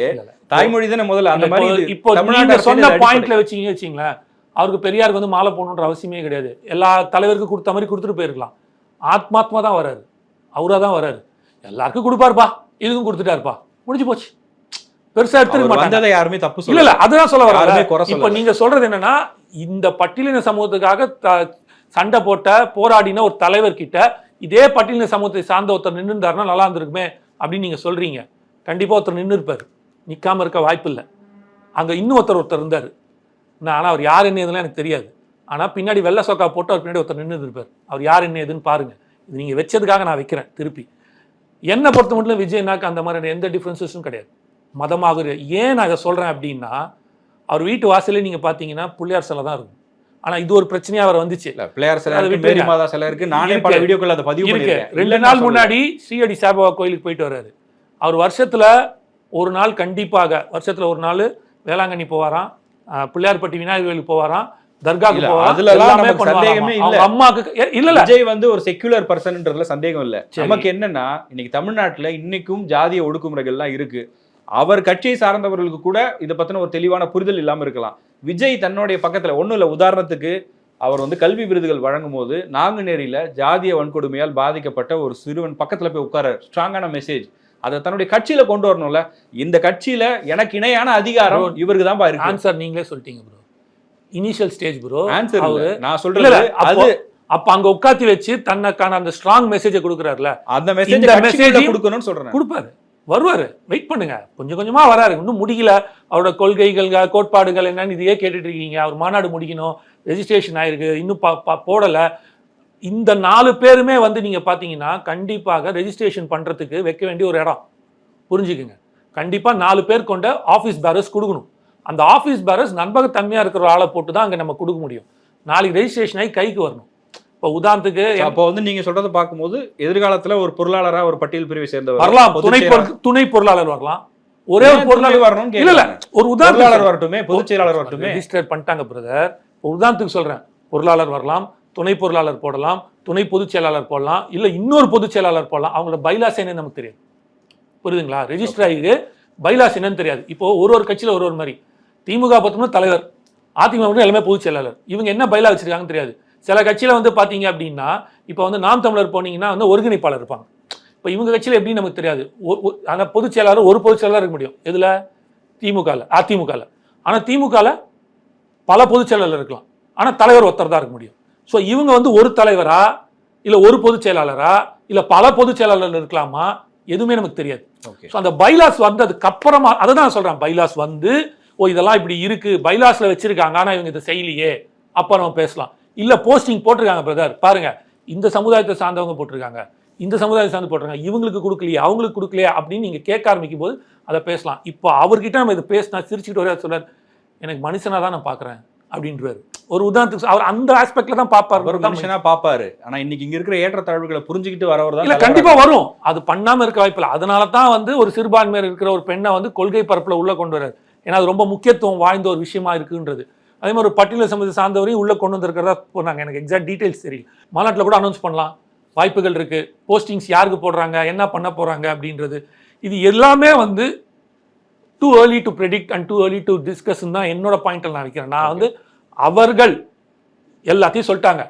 தாய்மொழி தானே முதல்ல? அந்த மாதிரி இப்போ தமிழ்நாட்டு சொன்ன. பாயிண்ட்ல வச்சீங்க வச்சீங்களேன் அவருக்கு பெரியாருக்கு வந்து மாலை போடணுன்ற அவசியமே கிடையாது. எல்லா தலைவருக்கும் கொடுத்த மாதிரி கொடுத்துட்டு போயிருக்கலாம். ஆத்மாத்மா தான் வராரு. அவரா தான் வராரு. எல்லாருக்கும் கொடுப்பாருப்பா. இதுக்கும் கொடுத்துட்டாருப்பா. முடிஞ்சு போச்சு. பெருசா எடுத்துக்க மாட்டாங்க. யாருமே தப்பு இல்ல இல்ல அதுதான் சொல்ல குறை இப்ப. நீங்க சொல்றது என்னன்னா இந்த பட்டியலின சமூகத்துக்காக சண்டை போட்ட போராடின ஒரு தலைவர் கிட்ட இதே பட்டியலின சமூகத்தை சார்ந்த ஒருத்தர் நின்று இருந்தாருன்னா நல்லா இருந்திருக்குமே அப்படின்னு நீங்க சொல்றீங்க. கண்டிப்பா ஒருத்தர் நின்று இருப்பார் நிற்காமல் இருக்க வாய்ப்பு இல்லை. அங்க இன்னும் ஒருத்தர் ஒருத்தர் இருந்தார். நான் ஆனா அவர் யார் என்ன எதுலாம் எனக்கு தெரியாது. ஆனால் பின்னாடி வெள்ளை சொக்கா போட்டு அவர் பின்னாடி ஒருத்தர் நின்று இருப்பார் அவர் யார் என்ன எதுன்னு பாருங்க. இது நீங்க வச்சதுக்காக நான் வைக்கிறேன் திருப்பி. என்னை பொறுத்த மட்டும் விஜய்னாக்கு அந்த மாதிரி எந்த டிஃப்ரென்சஸும் கிடையாது. மதமாக ஏன் நான் இதை சொல்கிறேன் அப்படின்னா அவர் வீட்டு வாசலே நீங்கள் பார்த்தீங்கன்னா பிள்ளையார் சிலை தான் இருக்கும். ஆனா இது ஒரு பிரச்சனையா அவர் வந்துச்சு. இல்ல பிள்ளையார் சிலை இருக்கு மாதா சிலை இருக்கு. நானே. பல வீடியோக்கள் அதை பதிவு பண்ணிருக்கேன் ரெண்டு நாள். முன்னாடி ஸ்ரீஹடி சாய்பாபா கோயிலுக்கு போயிட்டு வர்றாரு. அவர் வருஷத்துல ஒரு நாள் கண்டிப்பாக வருஷத்துல ஒரு நாள் வேளாங்கண்ணி போவாராம். பிள்ளையார்பட்டி விநாயகர் கோயிலுக்கு போவாராம். தர்காக்கு எல்லாமே சந்தேகமே இல்ல. அம்மாக்கு இல்ல விஜய் வந்து ஒரு செக்யூலர் பர்சன்ன்றதுல சந்தேகம் இல்ல. நமக்கு என்னன்னா இன்னைக்கு தமிழ்நாட்டுல இன்னைக்கும் ஜாதிய ஒடுக்குமுறைகள்லாம் இருக்கு. அவர் கட்சியை சார்ந்தவர்களுக்கு கூட இதை பத்தின ஒரு தெளிவான புரிதல் இல்லாம இருக்கலாம். விஜய் தன்னுடைய பக்கத்துல ஒண்ணும் இல்ல உதாரணத்துக்கு அவர் வந்து கல்வி விருதுகள் வழங்கும் போது நாங்குநேரியில ஜாதிய வன்கொடுமையால் பாதிக்கப்பட்ட ஒரு சிறுவன் பக்கத்துல போய் உட்கார ஸ்ட்ராங்கான மெசேஜ் அதை தன்னுடைய கட்சியில கொண்டு வரணும்ல. இந்த கட்சியில எனக்கு இணையான அதிகாரம் இவருக்கு தான் இருக்கு. ஆன்சர் நீங்களே சொல்லிட்டீங்க bro initial stage bro answer நான் இல்ல, அது அப்போ- அங்க உட்காத்தி வச்சு தன்னைக்கான அந்த ஸ்ட்ராங் மெசேஜை கொடுக்குறாருல. அந்த மெசேஜ் கொடுக்கணும்னு சொல்றேன். கொடுப்பாரு. வருவார். வெயிட் பண்ணுங்க. கொஞ்சம் கொஞ்சமாக வராரு. இன்னும் முடியல அவரோட கொள்கைகள் கோட்பாடுகள் என்னன்னு இதையே கேட்டுட்டு இருக்கீங்க. அவர் மாநாடு முடிக்கணும். ரெஜிஸ்ட்ரேஷன் ஆயிருக்கு. இன்னும் ப- இந்த நாலு பேருமே வந்து நீங்கள் பார்த்தீங்கன்னா கண்டிப்பாக ரெஜிஸ்ட்ரேஷன் பண்ணுறதுக்கு வைக்க வேண்டிய ஒரு இடம். புரிஞ்சுக்குங்க. கண்டிப்பாக நாலு பேர் கொண்ட ஆஃபீஸ் பேரர்ஸ் கொடுக்கணும். அந்த ஆஃபீஸ் பேரஸ் நண்பகத்தன்மையாக இருக்கிற ஆளை போட்டு தான் அங்கே நம்ம கொடுக்க முடியும். நாளைக்கு ரெஜிஸ்ட்ரேஷன் ஆகி கைக்கு வரணும். இப்போ உதாரணத்துக்கு அப்போ வந்து நீங்க சொல்றதை பார்க்கும்போது எதிர்காலத்துல ஒரு பொருளாளரா ஒரு பட்டியல் பிரிவை சேர்ந்தவர். வரலாம். துணை துணை பொருளாளர் வரலாம். ஒரே ஒரு பொருளாளர் துணை வரணும்னு இல்ல இல்ல. ஒரு உதாரணம் வரட்டுமே பொதுச் செயலாளர் வரட்டுமே. ரெஜிஸ்டர் பண்ணிட்டாங்க பிரதர். உதாரணத்துக்கு சொல்றேன். பொருளாளர் வரலாம் துணை பொருளாளர் போடலாம் துணை பொதுச் செயலாளர் போடலாம் இல்ல இன்னொரு பொதுச் செயலாளர் போடலாம். அவங்களோட பைலாஸ் என்னன்னு நமக்கு தெரியாது. புரியுதுங்களா? ரெஜிஸ்டர் ஆகிது பைலாஸ் என்னன்னு தெரியாது. இப்போ ஒரு ஒரு கட்சியில ஒரு ஒரு மாதிரி. திமுக பார்த்தோம்னா தலைவர் அதிமுக மட்டும் எல்லாமே பொதுச் செயலாளர். இவங்க என்ன பைலா வச்சிருக்காங்கன்னு தெரியாது. சில கட்சியில வந்து பாத்தீங்க அப்படின்னா இப்போ வந்து நாம் தமிழர் போனீங்கன்னா வந்து ஒருங்கிணைப்பாளர் இருப்பாங்க. இப்போ இவங்க கட்சியில எப்படின்னு நமக்கு தெரியாது. ஒ- ஒ- ஆனா பொதுச் செயலாளர் ஒரு பொதுச் செயலாளர் இருக்க முடியும். எதுல? திமுகல அதிமுகல. ஆனா திமுகல பல பொதுச் செயலாளர் இருக்கலாம். ஆனா தலைவர் ஒருத்தர் தான் இருக்க முடியும். ஸோ இவங்க வந்து ஒரு தலைவரா? இல்ல ஒரு பொதுச் செயலாளரா? இல்ல பல பொதுச் செயலாளர் இருக்கலாமா? எதுவுமே நமக்கு தெரியாது. ஓகே ஸோ அந்த பைலாஸ் வந்ததுக்கு அப்புறமா அதை தான் சொல்றேன். பைலாஸ் வந்து ஓ இதெல்லாம் இப்படி இருக்கு. பைலாஸ்ல வச்சிருக்காங்க. ஆனா இவங்க இதை செய்யலையே. அப்ப நம்ம பேசலாம். இல்ல போஸ்டிங் போட்டிருக்காங்க பிரதர் பாருங்க இந்த சமுதாயத்தை சார்ந்தவங்க போட்டிருக்காங்க. இந்த சமுதாயத்தை சார்ந்து போட்டிருக்காங்க. இவங்களுக்கு கொடுக்கலையே அவங்களுக்கு கொடுக்கலையே அப்படின்னு நீங்க கேட்க ஆரம்பிக்கும் போது அதை பேசலாம். இப்போ அவர்கிட்ட நம்ம இதை பேசினா சிரிச்சுட்டு வரையா சொல்றாரு எனக்கு மனுஷனா தான் நான் பாக்குறேன் அப்படின்றாரு. ஒரு உதாரணத்துக்கு அவர் அந்த ஆஸ்பெக்ட்ல தான் பார்ப்பாரு மனுஷனா பாப்பாரு. ஆனா இன்னைக்கு இங்க இருக்கிற ஏற்றத்தாழ்வுகளை புரிஞ்சுக்கிட்டு வரவர் தான் இல்ல கண்டிப்பா வரும். அது பண்ணாம இருக்க வாய்ப்பில்லை அதனால தான் வந்து ஒரு சிறுபான்மையர் இருக்கிற ஒரு பெண்ணை வந்து கொள்கை பரப்புல உள்ள கொண்டு வர்றாரு. ஏன்னா அது ரொம்ப முக்கியத்துவம் வாய்ந்த ஒரு விஷயமா இருக்குன்றது. அதே மாதிரி ஒரு பட்டியல சமூகத்தை சார்ந்தவரையும் உள்ளே கொண்டு வந்திருக்கிறதா போனாங்க எனக்கு எக்ஸாக்ட் டீட்டெயில்ஸ் தெரியல. மாநாட்டில் கூட அனௌன்ஸ் பண்ணலாம். வாய்ப்புகள் இருக்குது போஸ்டிங்ஸ் யாருக்கு போடுறாங்க? என்ன பண்ண போகிறாங்க அப்படின்றது. இது எல்லாமே வந்து too early to predict and too early to discuss தான் என்னோட பாயிண்டில் நான் வைக்கிறேன். நான் வந்து அவர்கள் எல்லாத்தையும் சொல்லிட்டாங்க.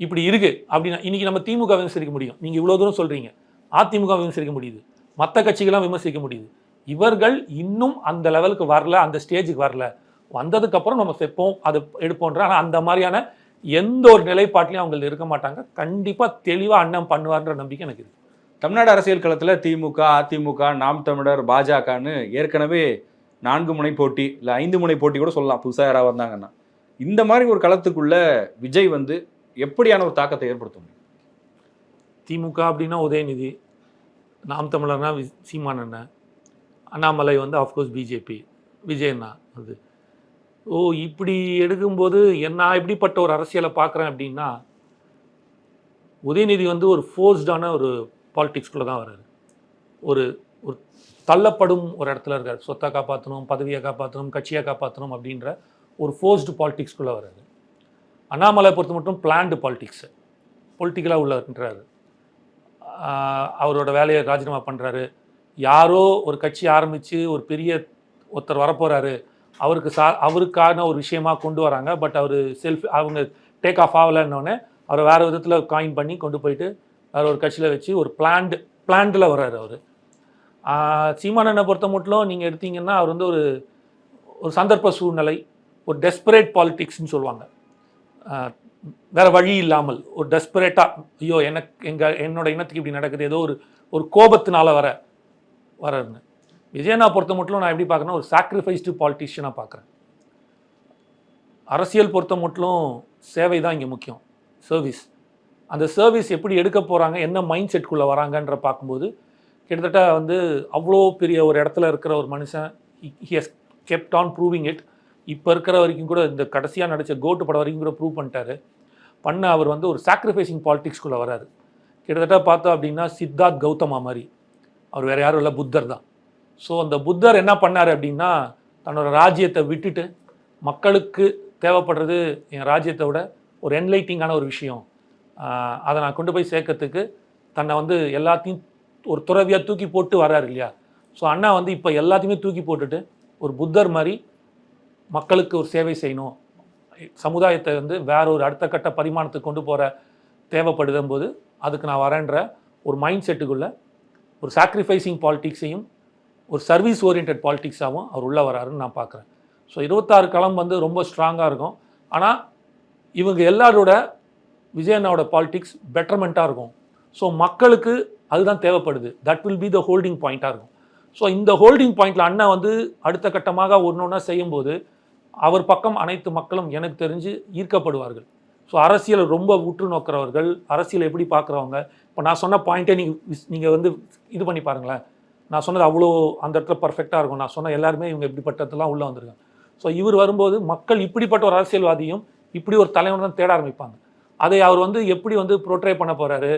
இப்படி இருக்குது அப்படின்னா இன்றைக்கி நம்ம திமுக விமர்சிக்க முடியும். நீங்கள் இவ்வளோ தூரம் சொல்கிறீங்க அதிமுக விமர்சிக்க முடியுது. மற்ற கட்சிகளாம் விமர்சிக்க முடியுது. இவர்கள் இன்னும் அந்த லெவலுக்கு வரல அந்த ஸ்டேஜுக்கு வரல. வந்ததுக்கு அப்புறம் நம்ம செப்போம் அது எடுப்போன்ற ஆனா அந்த மாதிரியான எந்த ஒரு நிலைப்பாட்டிலையும் அவங்க இருக்க மாட்டாங்க. கண்டிப்பா தெளிவா அண்ணன் பண்ணுவார்ன்ற நம்பிக்கை எனக்கு இருக்கு. தமிழ்நாடு அரசியல் களத்துல திமுக அதிமுக நாம் தமிழர் பாஜகன்னு ஏற்கனவே நான்கு முனை போட்டி இல்ல ஐந்து முனை போட்டி கூட சொல்லலாம். புதுசா யாராவது வந்தாங்கன்னா. இந்த மாதிரி ஒரு களத்துக்குள்ள விஜய் வந்து எப்படியான ஒரு தாக்கத்தை ஏற்படுத்த முடியும்? திமுக அப்படின்னா உதயநிதி நாம் தமிழர்னா வி- சீமான் அண்ணன் அண்ணாமலை வந்து ஆஃப்கோர்ஸ் பிஜேபி விஜய் அண்ணா அது. ஓ இப்படி எடுக்கும்போது என்ன நான் எப்படிப்பட்ட ஒரு அரசியலை பார்க்குறேன் அப்படின்னா உதயநிதி வந்து ஒரு ஃபோர்ஸ்டான ஒரு பாலிட்டிக்ஸ்குள்ளே தான் வர்றாரு. ஒரு ஒரு தள்ளப்படும் ஒரு இடத்துல இருக்கார். சொத்தை காப்பாற்றணும் பதவியை காப்பாற்றணும் கட்சியை காப்பாற்றணும் அப்படின்ற ஒரு ஃபோர்ஸ்டு பாலிட்டிக்ஸ்குள்ளே வர்றாரு. அண்ணாமலை பொறுத்த மட்டும் பிளான்டு பாலிட்டிக்ஸு பொலிட்டிக்கலாக உள்ளன்றாரு அவரோட வேலையை ராஜினாமா பண்ணுறாரு யாரோ ஒரு கட்சி ஆரம்பித்து ஒரு பெரிய ஒருத்தர் வரப்போகிறாரு அவருக்கு சா அவருக்கான ஒரு விஷயமா கொண்டு வராங்க. பட் அவர் செல்ஃப் அவங்க டேக் ஆஃப் ஆகலைன்னொடனே அவரை வேறு விதத்தில் காயின் பண்ணி கொண்டு போயிட்டு வேற ஒரு கட்சியில் வச்சு ஒரு பிளான்டு பிளான்டில் வர்றாரு அவர். சீமானனை பொறுத்த மட்டும் நீங்கள் எடுத்தீங்கன்னா அவர் வந்து ஒரு ஒரு சந்தர்ப்ப சூழ்நிலை ஒரு டெஸ்பரேட் பாலிட்டிக்ஸ்னு சொல்லுவாங்க. வேறு வழி இல்லாமல் ஒரு டெஸ்பரேட்டாக ஐயோ எனக்கு எங்கள் என்னோட இனத்துக்கு இப்படி நடக்குது ஏதோ ஒரு ஒரு கோபத்தினால வர வரன்னு விஜயனா பொறுத்த மட்டும் நான் எப்படி பார்க்குறேன்னா ஒரு சாக்ரிஃபைஸ்டு பாலிட்டிஷியனாக பார்க்குறேன். அரசியல் பொறுத்த மட்டும் சேவை தான் இங்கே முக்கியம். சர்வீஸ் அந்த சர்வீஸ் எப்படி எடுக்க போகிறாங்க என்ன மைண்ட் செட்குள்ளே வராங்கன்ற பார்க்கும்போது கிட்டத்தட்ட வந்து அவ்வளோ பெரிய ஒரு இடத்துல இருக்கிற ஒரு மனுஷன் he has kept on proving it இப்போ இருக்கிற வரைக்கும் கூட இந்த கடைசியாக நடித்த கோட்டு படம் வரைக்கும் கூட ப்ரூவ் பண்ணிட்டாரு. பண்ண அவர் வந்து ஒரு சாக்ரிஃபைசிங் பாலிட்டிக்ஸ்குள்ளே வராரு. கிட்டத்தட்ட பார்த்தோம் அப்படின்னா சித்தார்த் கௌதமா மாதிரி. அவர் வேறு யாரும் இல்லை புத்தர் தான். ஸோ அந்த புத்தர் என்ன பண்ணார் அப்படின்னா தன்னோட ராஜ்யத்தை விட்டுட்டு மக்களுக்கு தேவைப்படுறது என் ராஜ்யத்தை விட ஒரு என்லைட்டிங்கான ஒரு விஷயம். அதை நான் கொண்டு போய் சேர்க்கறதுக்கு தன்னை வந்து எல்லாத்தையும் ஒரு துறவியாக தூக்கி போட்டு வராரு இல்லையா? ஸோ அண்ணா வந்து இப்போ எல்லாத்தையுமே தூக்கி போட்டுட்டு ஒரு புத்தர் மாதிரி மக்களுக்கு ஒரு சேவை செய்யணும். சமுதாயத்தை வந்து வேற ஒரு அடுத்த கட்ட பரிமாணத்துக்கு கொண்டு போகிற தேவைப்படுதும் போது அதுக்கு நான் வரேன்ற ஒரு மைண்ட் செட்டுக்குள்ளே ஒரு சாக்ரிஃபைசிங் பாலிட்டிக்ஸையும் ஒரு சர்வீஸ் ஓரியன்ட் பாலிட்டிக்ஸாகவும் அவர் உள்ளே வராருன்னு நான் பார்க்குறேன். ஸோ இருபத்தாறு களம் வந்து ரொம்ப ஸ்ட்ராங்காக இருக்கும். ஆனால் இவங்க எல்லாரோட விஜயண்ணாவோட பாலிடிக்ஸ் பெட்டர்மெண்ட்டாக இருக்கும். ஸோ மக்களுக்கு அதுதான் தேவைப்படுது. That will be the holding பாயிண்ட்டாக இருக்கும். ஸோ இந்த ஹோல்டிங் பாயிண்டில் அண்ணா வந்து அடுத்த கட்டமாக ஒன்று ஒன்றா செய்யும்போது அவர் பக்கம் அனைத்து மக்களும் எனக்கு தெரிஞ்சு ஈர்க்கப்படுவார்கள். ஸோ அரசியலை ரொம்ப உற்று நோக்கிறவர்கள் அரசியலை எப்படி பார்க்குறவங்க? இப்போ நான் சொன்ன பாயிண்ட்டே நீங்கள் நீங்கள் வந்து இது பண்ணி பாருங்களேன். நான் சொன்னது அவ்வளோ அந்த இடத்துல பர்ஃபெக்டாக இருக்கும். நான் சொன்ன எல்லாருமே இவங்க இப்படிப்பட்டதெல்லாம் உள்ளே வந்திருக்காங்க. ஸோ இவர் வரும்போது மக்கள் இப்படிப்பட்ட ஒரு அரசியல்வாதியும் இப்படி ஒரு தலைவனும் தான் தேட ஆரம்பிப்பாங்க. அதை அவர் வந்து எப்படி வந்து ப்ரோட்ரே பண்ண போகிறாரு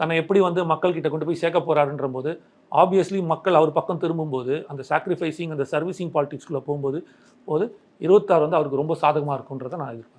தன்னை எப்படி வந்து மக்கள்கிட்ட கொண்டு போய் சேர்க்க போகிறாருன்ற போது ஆப்வியஸ்லி மக்கள் அவர் பக்கம் திரும்பும்போது அந்த சாக்ரிஃபைசிங் அந்த சர்வீசிங் பாலிடிக்ஸ்குள்ளே போகும்போது போது இருபத்தாறு வந்து அவருக்கு ரொம்ப சாதகமாக இருக்குன்றதை நான் எதிர்பார்க்கிறேன்.